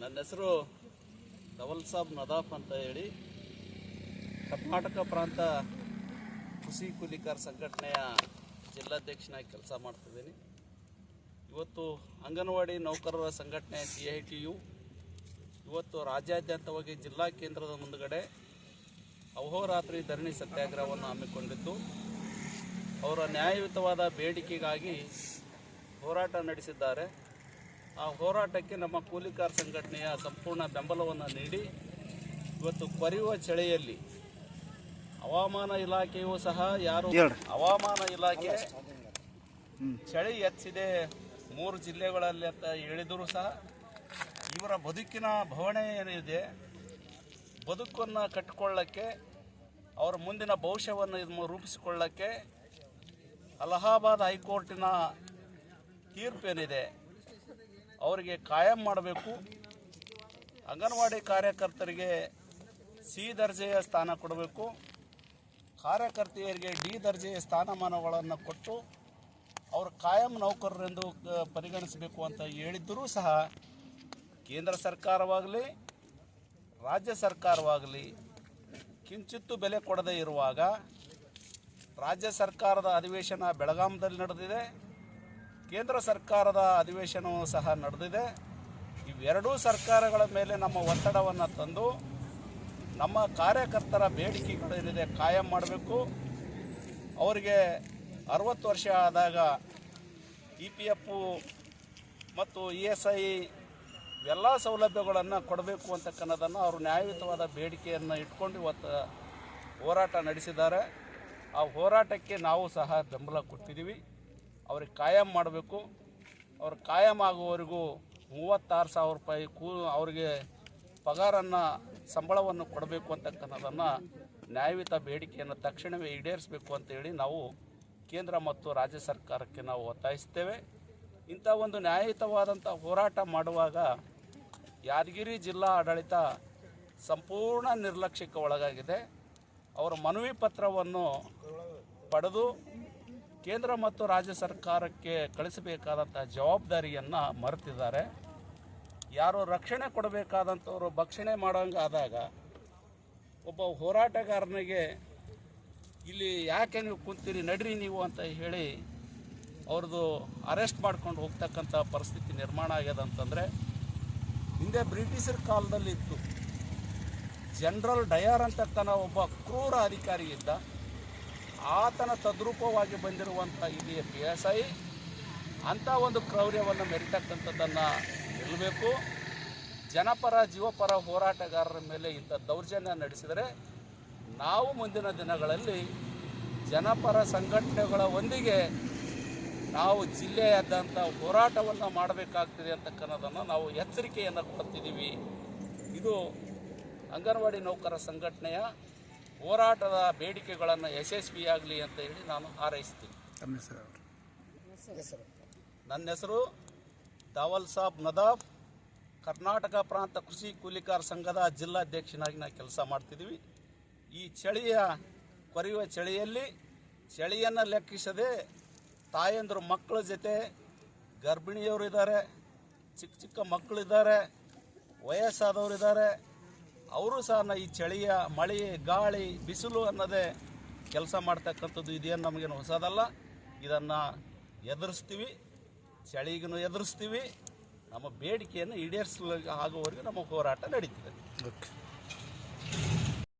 ನನ್ನ ಹೆಸರು ಧವಲ್ ಸಾಬ್ ನದಾಫ್ ಅಂತ ಹೇಳಿ. ಕರ್ನಾಟಕ ಪ್ರಾಂತ ಕೃಷಿ ಕೂಲಿಕಾರ್ ಸಂಘಟನೆಯ ಜಿಲ್ಲಾಧ್ಯಕ್ಷನಾಗಿ ಕೆಲಸ ಮಾಡ್ತಿದ್ದೀನಿ. ಇವತ್ತು ಅಂಗನವಾಡಿ ನೌಕರರ ಸಂಘಟನೆ ಸಿ ಐ ಟಿ ಯು ಇವತ್ತು ರಾಜ್ಯಾದ್ಯಂತವಾಗಿ ಜಿಲ್ಲಾ ಕೇಂದ್ರದ ಮುಂದುಗಡೆ ಅಹೋರಾತ್ರಿ ಧರಣಿ ಸತ್ಯಾಗ್ರಹವನ್ನು ಹಮ್ಮಿಕೊಂಡಿತ್ತು ಅವರ ನ್ಯಾಯಯುತವಾದ ಬೇಡಿಕೆಗಾಗಿ ಹೋರಾಟ ನಡೆಸಿದ್ದಾರೆ. ಆ ಹೋರಾಟಕ್ಕೆ ನಮ್ಮ ಕೂಲಿಕಾರ ಸಂಘಟನೆಯ ಸಂಪೂರ್ಣ ಬೆಂಬಲವನ್ನು ನೀಡಿ ಇವತ್ತು ಕೊರೆಯುವ ಚಳಿಯಲ್ಲಿ ಹವಾಮಾನ ಇಲಾಖೆಯು ಸಹ ಯಾರು ಹವಾಮಾನ ಇಲಾಖೆ ಚಳಿ ಎತ್ತಿದೆ ಮೂರು ಜಿಲ್ಲೆಗಳಲ್ಲಿ ಅಂತ ಹೇಳಿದರೂ ಸಹ ಇವರ ಬದುಕಿನ ಭವಣೆ ಏನಿದೆ ಬದುಕನ್ನು ಕಟ್ಟಿಕೊಳ್ಳಕ್ಕೆ ಅವರ ಮುಂದಿನ ಭವಿಷ್ಯವನ್ನು ಇದು ರೂಪಿಸಿಕೊಳ್ಳಕ್ಕೆ ಅಲಹಾಬಾದ್ ಹೈಕೋರ್ಟಿನ ತೀರ್ಪೇನಿದೆ. ಅವರಿಗೆ ಕಾಯಂ ಮಾಡಬೇಕು. ಅಂಗನವಾಡಿ ಕಾರ್ಯಕರ್ತರಿಗೆ ಸಿ ದರ್ಜೆಯ ಸ್ಥಾನ ಕೊಡಬೇಕು. ಕಾರ್ಯಕರ್ತೆಯರಿಗೆ ಡಿ ದರ್ಜೆಯ ಸ್ಥಾನಮಾನಗಳನ್ನು ಕೊಟ್ಟು ಅವರು ಕಾಯಂ ನೌಕರರೆಂದು ಪರಿಗಣಿಸಬೇಕು ಅಂತ ಹೇಳಿದ್ದರೂ ಸಹ ಕೇಂದ್ರ ಸರ್ಕಾರವಾಗಲಿ, ರಾಜ್ಯ ಸರ್ಕಾರವಾಗಲಿ ಕಿಂಚಿತ್ತು ಬೆಲೆ ಕೊಡದೇ ಇರುವಾಗ ರಾಜ್ಯ ಸರ್ಕಾರದ ಅಧಿವೇಶನ ಬೆಳಗಾಮದಲ್ಲಿ ನಡೆದಿದೆ. ಕೇಂದ್ರ ಸರ್ಕಾರದ ಅಧಿವೇಶನವೂ ಸಹ ನಡೆದಿದೆ. ಇವೆರಡೂ ಸರ್ಕಾರಗಳ ಮೇಲೆ ನಮ್ಮ ಒತ್ತಡವನ್ನು ತಂದು ನಮ್ಮ ಕಾರ್ಯಕರ್ತರ ಬೇಡಿಕೆಗಳೇನಿದೆ ಕಾಯಂ ಮಾಡಬೇಕು. ಅವರಿಗೆ ಅರವತ್ತು ವರ್ಷ ಆದಾಗ ಇ ಪಿ ಎಫ್ ಮತ್ತು ಇ ಎಸ್ ಐ ಎಲ್ಲ ಸೌಲಭ್ಯಗಳನ್ನು ಕೊಡಬೇಕು ಅಂತಕ್ಕನ್ನೋದನ್ನು ಅವರು ನ್ಯಾಯಯುತವಾದ ಬೇಡಿಕೆಯನ್ನು ಇಟ್ಕೊಂಡು ಇವತ್ತು ಹೋರಾಟ ನಡೆಸಿದ್ದಾರೆ. ಆ ಹೋರಾಟಕ್ಕೆ ನಾವು ಸಹ ಬೆಂಬಲ ಕೊಟ್ಟಿದ್ದೀವಿ. ಅವ್ರಿಗೆ ಕಾಯಂ ಮಾಡಬೇಕು. ಅವ್ರು ಕಾಯಂ ಆಗುವವರೆಗೂ ಮೂವತ್ತಾರು ಸಾವಿರ ರೂಪಾಯಿ ಕೂ, ಅವರಿಗೆ ಪಗಾರನ್ನು, ಸಂಬಳವನ್ನು ಕೊಡಬೇಕು ಅಂತಕ್ಕಂಥದ್ದನ್ನು ನ್ಯಾಯಯುತ ಬೇಡಿಕೆಯನ್ನು ತಕ್ಷಣವೇ ಈಡೇರಿಸಬೇಕು ಅಂತೇಳಿ ನಾವು ಕೇಂದ್ರ ಮತ್ತು ರಾಜ್ಯ ಸರ್ಕಾರಕ್ಕೆ ನಾವು ಒತ್ತಾಯಿಸ್ತೇವೆ. ಇಂಥ ಒಂದು ನ್ಯಾಯಯುತವಾದಂಥ ಹೋರಾಟ ಮಾಡುವಾಗ ಯಾದಗಿರಿ ಜಿಲ್ಲಾ ಆಡಳಿತ ಸಂಪೂರ್ಣ ನಿರ್ಲಕ್ಷ್ಯಕ್ಕೆ ಒಳಗಾಗಿದೆ. ಅವರ ಮನವಿ ಪತ್ರವನ್ನು ಪಡೆದು ಕೇಂದ್ರ ಮತ್ತು ರಾಜ್ಯ ಸರ್ಕಾರಕ್ಕೆ ಕಳಿಸಬೇಕಾದಂಥ ಜವಾಬ್ದಾರಿಯನ್ನು ಮರೆತಿದ್ದಾರೆ. ಯಾರು ರಕ್ಷಣೆ ಕೊಡಬೇಕಾದಂಥವ್ರು ಭಕ್ಷಣೆ ಮಾಡೋಂಗೆ ಆದಾಗ ಒಬ್ಬ ಹೋರಾಟಗಾರನಿಗೆ ಇಲ್ಲಿ ಯಾಕೆ ನೀವು ಕುಂತೀರಿ, ನಡ್ರಿ ನೀವು ಅಂತ ಹೇಳಿ ಅವ್ರದ್ದು ಅರೆಸ್ಟ್ ಮಾಡ್ಕೊಂಡು ಹೋಗ್ತಕ್ಕಂಥ ಪರಿಸ್ಥಿತಿ ನಿರ್ಮಾಣ ಆಗ್ಯದ ಅಂತಂದರೆ, ಹಿಂದೆ ಬ್ರಿಟಿಷರ ಕಾಲದಲ್ಲಿ ಇತ್ತು. ಜನರಲ್ ಡಯರ್ ಅಂತಕ್ಕನ ಒಬ್ಬ ಕ್ರೂರ ಅಧಿಕಾರಿ ಇದ್ದ. ಆತನ ತದ್ರೂಪವಾಗಿ ಬಂದಿರುವಂಥ ಇಲ್ಲಿಯ ಪಿ ಎಸ್ ಐ. ಅಂಥ ಒಂದು ಕ್ರೌರ್ಯವನ್ನು ಮೆರಿತಕ್ಕಂಥದ್ದನ್ನು ನಿಲ್ಲಬೇಕು ಜನಪರ, ಜೀವಪರ ಹೋರಾಟಗಾರರ ಮೇಲೆ ಇಂಥ ದೌರ್ಜನ್ಯ ನಡೆಸಿದರೆ ನಾವು ಮುಂದಿನ ದಿನಗಳಲ್ಲಿ ಜನಪರ ಸಂಘಟನೆಗಳ ಒಂದಿಗೆ ನಾವು ಜಿಲ್ಲೆಯಾದ್ಯಂಥ ಹೋರಾಟವನ್ನು ಮಾಡಬೇಕಾಗ್ತದೆ ಅಂತಕ್ಕನ್ನೋದನ್ನು ನಾವು ಎಚ್ಚರಿಕೆಯನ್ನು ಕೊಡ್ತಿದ್ದೀವಿ. ಇದು ಅಂಗನವಾಡಿ ನೌಕರ ಸಂಘಟನೆಯ ಹೋರಾಟದ ಬೇಡಿಕೆಗಳನ್ನು ಯಶಸ್ವಿಯಾಗಲಿ ಅಂತ ಹೇಳಿ ನಾನು ಹಾರೈಸ್ತೀನಿ. ನನ್ನ ಹೆಸರು ದಾವಲ್ ಸಾಬ್ ನದಾಫ್ ಕರ್ನಾಟಕ ಪ್ರಾಂತ ಕೃಷಿ ಕೂಲಿಕಾರ ಸಂಘದ ಜಿಲ್ಲಾಧ್ಯಕ್ಷನಾಗಿ ನಾವು ಕೆಲಸ ಮಾಡ್ತಿದ್ದೀವಿ ಈ ಚಳಿಯ ಕೊರೆಯುವ ಚಳಿಯಲ್ಲಿ ಚಳಿಯನ್ನು ಲೆಕ್ಕಿಸದೆ ತಾಯಂದರು ಮಕ್ಕಳ ಜೊತೆ ಗರ್ಭಿಣಿಯವರು ಇದ್ದಾರೆ ಚಿಕ್ಕ ಚಿಕ್ಕ ಮಕ್ಕಳಿದ್ದಾರೆ ವಯಸ್ಸಾದವರು ಇದ್ದಾರೆ ಅವರು ಸಹ ಈ ಚಳಿಯ ಮಳೆ, ಗಾಳಿ, ಬಿಸಿಲು ಅನ್ನೋದೇ ಕೆಲಸ ಮಾಡ್ತಕ್ಕಂಥದ್ದು ಇದೇನು ನಮಗೇನು ಹೊಸದಲ್ಲ. ಇದನ್ನು ಎದುರಿಸ್ತೀವಿ ಚಳಿಗೂ ಎದುರಿಸ್ತೀವಿ. ನಮ್ಮ ಬೇಡಿಕೆಯನ್ನು ಈಡೇರಿಸಲು ಆಗುವವರೆಗೂ ನಮ್ಮ ಹೋರಾಟ ನಡೀತದೆ.